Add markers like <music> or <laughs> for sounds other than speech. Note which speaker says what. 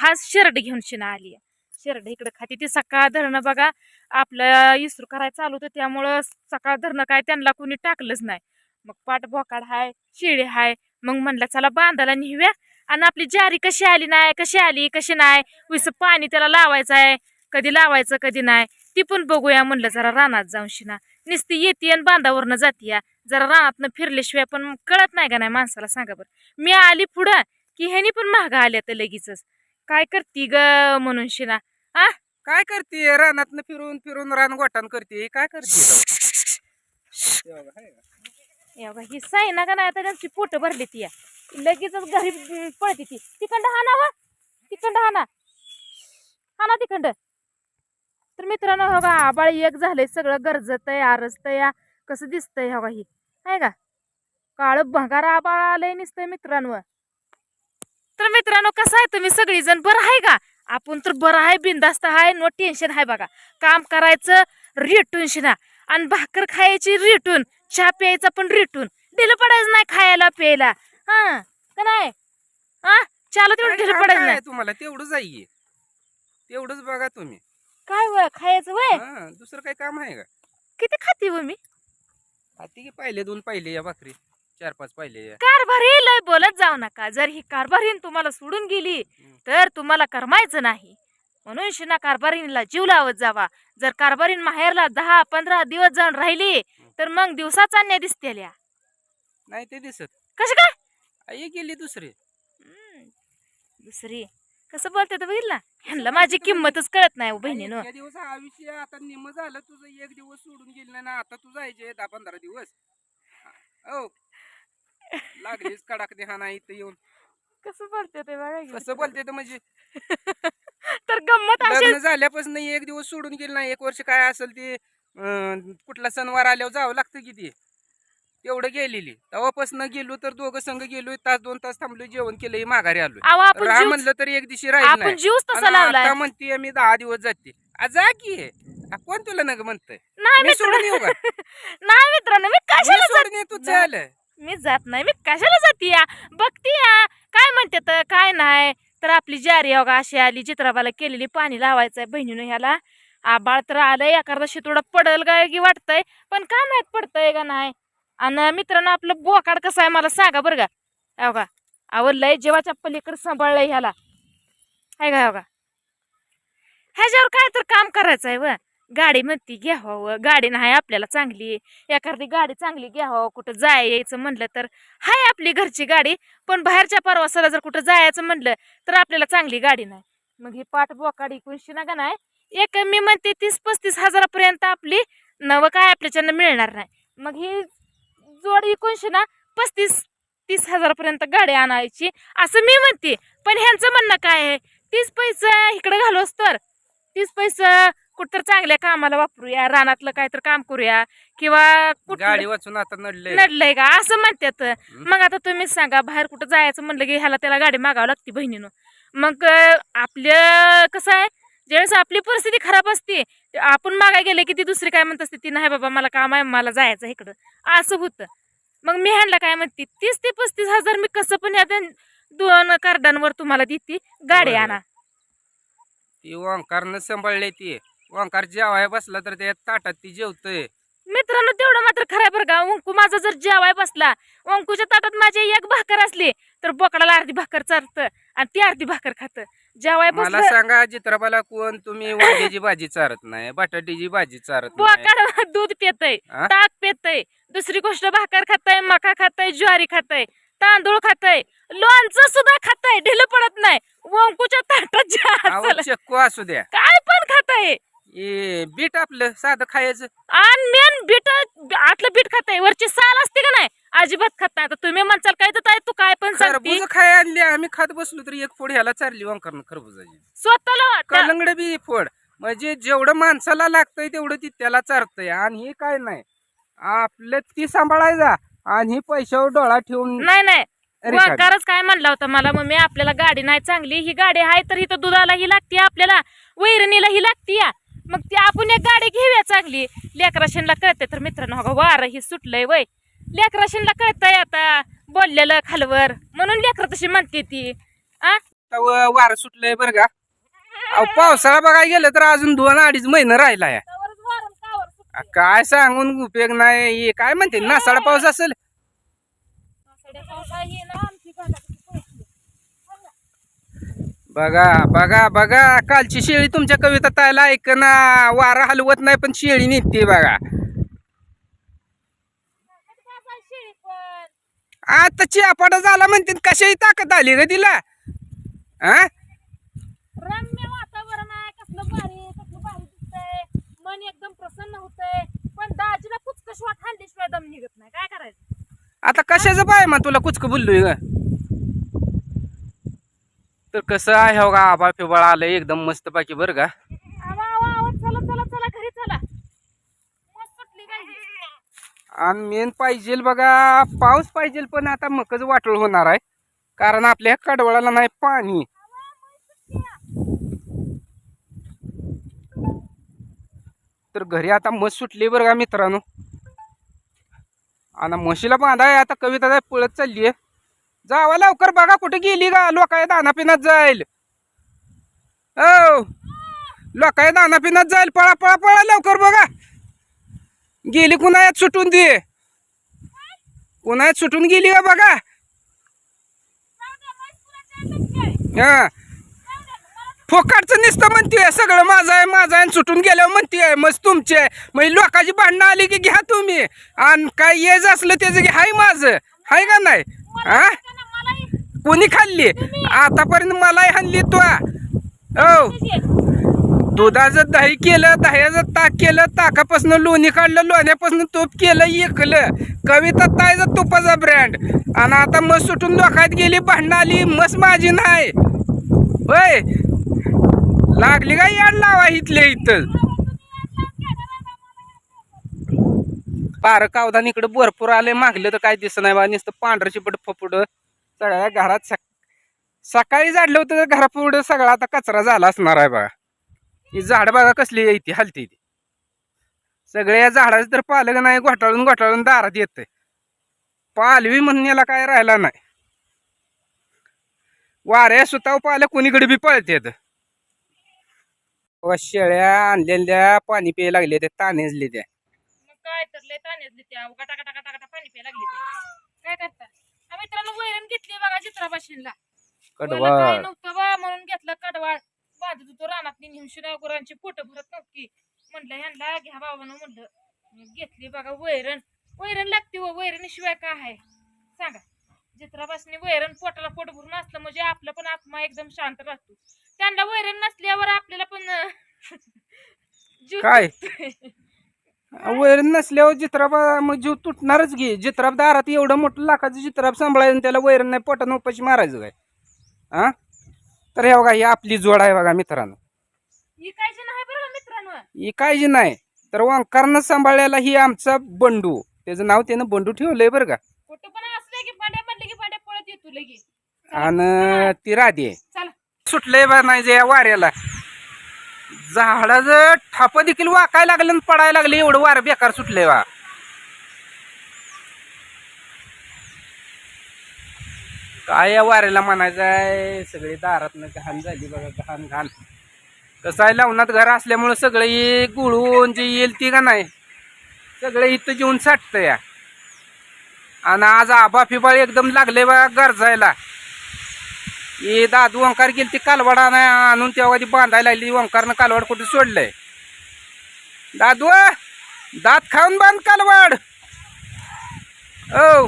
Speaker 1: खास शर्ट घेऊन शिना आली शर्ट इकडे खाती. ती सकाळ धरणं बघा आपलं इसरू करायला चालू होतं त्यामुळं सकाळ धरणं काय त्यांना कोणी टाकलंच नाही. मग पाट बोकाड हाय शिळी हाय मग म्हणलं चला बांधायला नेऊया आणि आपली जारी कशी आली नाही कशी आली कशी नाही? उस पाणी त्याला लावायचं आहे. कधी लावायचं कधी नाही. ती पण बघूया म्हणलं जरा रानात जाऊन शिना. नुसती येते आणि बांधावरनं जातीया. जरा रानातनं फिरल्याशिवाय पण कळत नाही का नाही माणसाला सांगा बरं. मी आली पुढं की ह्यानी पण महागा आल्या तर लगेचच. काय करती ग म्हणून शिना
Speaker 2: काय करते? रानातनं फिरून फिरून रान गोटान करते. काय करते
Speaker 1: ही साई ना का नाही आता त्यांची पोट भरली ती या. लगेचच घरी पळते ती. तिखंड हाना वा. तिखंड हाना हाना तिखंड तर मित्रांनो हो का आबाळ एक झालंय सगळं गरजत आहे आरजत या. कसं दिसतंय हो का ही. आहे का? काळ भंगार आबाळ आलंय नुसतंय मित्रांनो. तर मित्रांनो कसं आहे? तुम्ही सगळीजण बरं आहे का? आपण तर बरं आहे बिंदास्त आहे नो टेन्शन आहे बघा. काम करायचं रेटून शिना. आणि भाकर खायची रेटून. चहा प्यायचा पण रेटून. दिलं पडायचं नाही खायला प्यायला. हा का नाही? हा चहाला तेवढं दिलं पडायचं नाही.
Speaker 2: तुम्हाला? तेवढं जाईये तेवढंच बघा तुम्ही.
Speaker 1: काय वय खायचं वय?
Speaker 2: हा दुसरं काही काम आहे का?
Speaker 1: किती खाती व मी?
Speaker 2: हाती की पाहिले दोन पाहिले या भाकरी. चार पाच पाहिले.
Speaker 1: कारभारी लय बोलत जाऊ नका. जर ही कारभारीन तुम्हाला सोडून गेली तर तुम्हाला करमायचं नाही. म्हणून शिना कारभारीला जीव लावत जावा. जर कारभारीन माहेरला दहा पंधरा दिवस जाऊन राहिली तर मग दिवसाचा अन्याय दिसतेल्या
Speaker 2: नाही ते दिसत.
Speaker 1: कशी काय?
Speaker 2: आई गेली दुसरी.
Speaker 1: हम्म. दुसरी. कसं बोलते तर बघितलं? ना ह्यांना माझी किंमतच कळत नाही हो बहिणीनं.
Speaker 2: इतक्या दिवस आयुष्य आता निम्म झालं तुझं एक दिवस सोडून गेली ना आता तू जायचे दहा पंधरा दिवस. हो. लागलीस कडाकने हा नाही इथं येऊन.
Speaker 1: कसं बोलते ते बघा की.
Speaker 2: कसं बोलते तर म्हणजे? <laughs>
Speaker 1: तर गंमत अशी
Speaker 2: लग्न झाल्यापासून एक दिवस सोडून गेली नाही एक वर्ष काय असेल ते अं, कुठला सणवार आल्यावर जावं लागतं किती तेवढं गेलेली. तेव्हापासून गेलो तर दोघं संघ गेलो तास दोन तास थांबलो जेवण केलं माघारी आलो
Speaker 1: अहो आपण
Speaker 2: राहा
Speaker 1: जीव
Speaker 2: म्हणलं तर एक दिवशी राहील
Speaker 1: आपण
Speaker 2: नाही.
Speaker 1: जीवच तसा
Speaker 2: आणि
Speaker 1: लावलाय.
Speaker 2: आता म्हणते मी दहा दिवस जाते. आ, जा की. आ, कोण तुला नग म्हणतंय?
Speaker 1: नाही
Speaker 2: मी सोडून येऊ का? <laughs>
Speaker 1: नाही मित्रांनो मी
Speaker 2: मी
Speaker 1: कशाला जात
Speaker 2: सोडून येतो चल
Speaker 1: मी जात नाही. मी कशाला जाते या बघते या काय म्हणते तर काय नाही. तर आपली जारी अवघा अशी आली. चित्राबाला केलेली पाणी लावायचंय बहिणीनं ह्याला. आबाळ तर आलंय एखादा शितोडा पडल का की वाटतंय पण का माहीत पडतंय का नाही? आणि मित्रांनो आपलं बोकाड कसं आहे मला सांगा बरं का. अवघा आवडलंय जेवाच्या पलीकडे सांभाळलंय ह्याला. आहे का अवघा ह्याच्यावर काय तर काम करायचं आहे व. गाडी म्हणती घ्यावं. गाडी नाही आपल्याला चांगली. एखादी गाडी चांगली घ्यावं. कुठं जाय यायचं म्हणलं तर हाय आपली घरची गाडी. पण बाहेरच्या प्रवासाला जर कुठं जायचं म्हणलं तर आपल्याला चांगली गाडी नाही. मग ही पाठ बोकाडी एकोणीसशे ना का नाही? एक मी म्हणते तीस पस्तीस हजारापर्यंत आपली नवं काय आपल्याच्यानं मिळणार नाही. मग ही जोड एकोणीसशे ना? पस्तीस तीस हजारापर्यंत गाडी आणायची. असं मी म्हणते. पण ह्यांचं म्हणणं काय आहे? तीस पैसा इकडं घालोस तर. तीस पैसा कुठं चांगल्या कामाला वापरूया रानातलं काय तर काम करूया किंवा कुठं
Speaker 2: गाडी वाचून आता नडले
Speaker 1: नडलंय का? असं म्हणतात. मग आता तुम्हीच सांगा बाहेर कुठं जायचं म्हणलं की ह्याला त्याला गाडी मागावं लागते बहिणीनं. मग अं, आपलं कसं आहे? ज्यावेळेस आपली परिस्थिती खराब असते ते आपण मागाय गेले की ती दुसरी काय म्हणत असते? ती नाही बाबा मला काम आहे मला जायचं आहे इकडं. असं होतं. मग मी ह्यांना काय म्हणते? तीस ते पस्तीस हजार मी कसं पण या दोन- दोन कार्डांवर तुम्हाला देते. गाडी
Speaker 2: बरोबर.
Speaker 1: आणा.
Speaker 2: ती ओंकारनं सांभाळले ती. ओंकार जेवाय बसला तर त्या ताटात ती जेवतय.
Speaker 1: मित्रांनो तेवढं मात्र खरं आहे बरं का. वंकू माझा जर जेवाय बसला वंकूच्या ताटात माझी एक भाकर असली तर बोकडाला अर्धी भाकर चारतं आणि ती अर्धी भाकर खातं. जेवाय
Speaker 2: मला
Speaker 1: बसलं
Speaker 2: सांगा चित्रपाला कोण? तुम्ही वांग्याची भाजी चारत नाही बटाट्याची भाजी चारत नाही.
Speaker 1: बोकाड दूध पितय
Speaker 2: हा?
Speaker 1: ताक पितय दुसरी गोष्ट भाकर खाताय मका खाताय ज्वारी खाताय तांदूळ खाताय लोणचं सुद्धा खाताय ढिलं पडत नाही. वंकूच्या ताटात जे
Speaker 2: अहो
Speaker 1: असेल,
Speaker 2: चक्कू असू द्या.
Speaker 1: काय पण खाताय.
Speaker 2: ए बीट आपलं साधं खायचं.
Speaker 1: आणि मेन बीट आतलं बीट खाताय वरची साल असते का नाही? अजिबात खात नाही. आता तुम्ही म्हणसाल काय तर ताई तू काय पण सांगते.
Speaker 2: खरबूज खाय आणली आम्ही खात बसलो तरी एक फोड ह्याला चारली ओंकारनं खरबुजाची.
Speaker 1: स्वतःला त्या-
Speaker 2: कलंगड बी फोड. म्हणजे जेवढं माणसाला लागतंय तेवढं ती त्याला चारतंय. आणि हे काय नाही. आपलं ती सांभाळायचा आणि ही पैशावर डोळा ठेवून
Speaker 1: नाही नाही.
Speaker 2: रिकामी.
Speaker 1: वंकारच काय? म्हणला होता मला मम्मी? आपल्याला गाडी नाही चांगली ही गाडी आहे तर इथं दुधाला ही लागते आपल्याला. वैरणीला ही लागते या. मग ती आपण एक गाडी घेऊया चांगली. लेकराशीनला कळते तर मित्रांनो हो वार ही सुटलंय वय. लेकराशीनला कळतंय आता बोललेलं खालवर. म्हणून लेकर तशी म्हणते ती. आ?
Speaker 2: वारं सुटलंय बरं का? अहो पावसाळा बघायला गेलं तर अजून दोन अडीच महिने राहिला या. काय सांगून उपयोग नाही. हे काय म्हणते? नासाडा पाऊस असेल
Speaker 1: पावसाळ्या पावसाळा ये ना आमची घाटाची पोहोचली.
Speaker 2: बघा बघा बघा. कालची शेळी तुमच्या कविता तायला ऐक ना वारा हलवत नाही पण शेळी निघते बघा. आता चियापाडा झाला म्हणते कशाही ताकद आली ग तिला? हा
Speaker 1: रम्य वातावरण आहे कसलं भारी कसलं भारी दिसतंय. मन एकदम प्रसन्न होतंय. पण दाजीला दम निघत नाही. काय करायचं?
Speaker 2: आता कशाचं पाय मग तुला कुचक बोललोय ग? तर कसं आहे हो का आबा फिबाळ आलंय एकदम मस्त बाकी बरं का?
Speaker 1: आवा आवा आवा चला चला चला घरी चला. मस्त सुटली काय.
Speaker 2: आणि मेन पाहिजे बघा पाऊस पाहिजे पण आता मकच वाटोळ होणार आहे. कारण आपल्या कडवळाला नाही पाणी. तर घरी आता मस सुटली बरं का मित्रांनो. आणि म्हशीला बांधाय आता कविता पळत चालली आहे जावा लवकर बघा कुठे गेली का लोकाय दाना पिनात जाईल. हो. लोकाय दाना पिनात जाईल. पळा पळा पळा लवकर बघा. गेली कुणायात सुटून दे कुणायात सुटून गेली का बघा. हा. फोकाटचं नुसतं म्हणतीये सगळं माझं आहे माझं आहे आणि सुटून गेल्यावर म्हणतीये मस्त तुमचे आहे. म्हणजे लोकांची भांडणं आली की घ्या तुम्ही. आणि काय येज असलं त्याचं की हाय माझं. हाय का नाही? हा कोणी खाल्ली? आतापर्यंत मलाही हाणली तू हो दुधाचं दही केलं दह्याचं ताक केलं ताकापासून लोणी काढलं लोण्यापासून तूप केलं इकलं. कविता तायचं तुपाचा ब्रँड आणि आता मस सुटून लोकात गेली भांडणं आली मस माझी नाही. होय. लागली का याड लावा इथल्या इथं? पार कावधान इकडे भरपूर आले मागलं तर काय दिसत नाही बा नुसतं पांढरं चिपट फपुड सगळ्या घरात सक सकाळी झाडलं होतं तर घरापुढं सगळा आता कचरा झाला असणार आहे बघा ही झाड बघा कसली आहे ती हलती ती. सगळ्या झाडाचं तर पालक नाही घोटाळून घोटाळून दारात येत पालवी म्हणून याला काय राहिला नाही. वाऱ्या सुताव पालक कोणीकडे बी पळतेत. शेळ्या आणलेल्या पाणी प्यायला लागले ते तानेजले त्या
Speaker 1: काय तर लय ताण्यातली त्या. गटा गटा गटा गटा पाणी प्यायला लागली ते. काय करता? हा मित्रांनो वैरण घेतली बघा चित्रापाशीला काय
Speaker 2: कडवा
Speaker 1: नव्हतं बा म्हणून घेतलं कडवाळ. बांधत होतो रानात नेऊन शिरा गुरांची पोट भरत नव्हती. म्हणलं ह्यांना घ्या बाबानं म्हणलं. घेतली बघा वैरण. वैरण लागते व वैरणीशिवाय काय आहे? सांगा. चित्रापासने वैरण पोटाला पोट भरून असलं म्हणजे आपलं पण आत्मा एकदम शांत राहतो. त्यांना वैरण नसल्यावर आपल्याला पण <laughs>
Speaker 2: काय?
Speaker 1: तुटतोय.
Speaker 2: वैर नसल्यावर जित्राबा मग जीव तुटणारच घे जित्राब दारात एवढं मोठं लाखाचं जित्राब सांभाळायचं त्याला वैरण नाही पोटानं उपाशी मारायचं काय? हा तर हे बघा ही आपली जोड आहे बघा मित्रांनो.
Speaker 1: ही
Speaker 2: काळजी नाही तर ओंकारनं सांभाळलेला ही आमचा बंडू. त्याचं नाव त्यानं बंडू ठेवलंय बरं का. आणि ती राधी. सुटलंय बा नाही जे या वाऱ्याला. झाडाचं ठाप देखील वाकाय लागलं आणि पडायला लागले एवढं वारं बेकार सुटले बा. काय या वाऱ्याला म्हणायचं आहे? सगळी दारातनं घाण झाली बघा घाण घाण. कसं आहे लावणात घर असल्यामुळं सगळं गुळून जे येईल ती का नाही? सगळं इथं जेवून साठतं या आणि आज आबा फिबाळ एकदम लागले बा गरजायला. हे दादू ओंकार गेली ती कालवाडा नाही आणून तेव्हा ती बांधायला लागली. ओंकारनं कालवाड कुठे सोडलंय? दादू दात खाऊन बांध कालवाड. ओ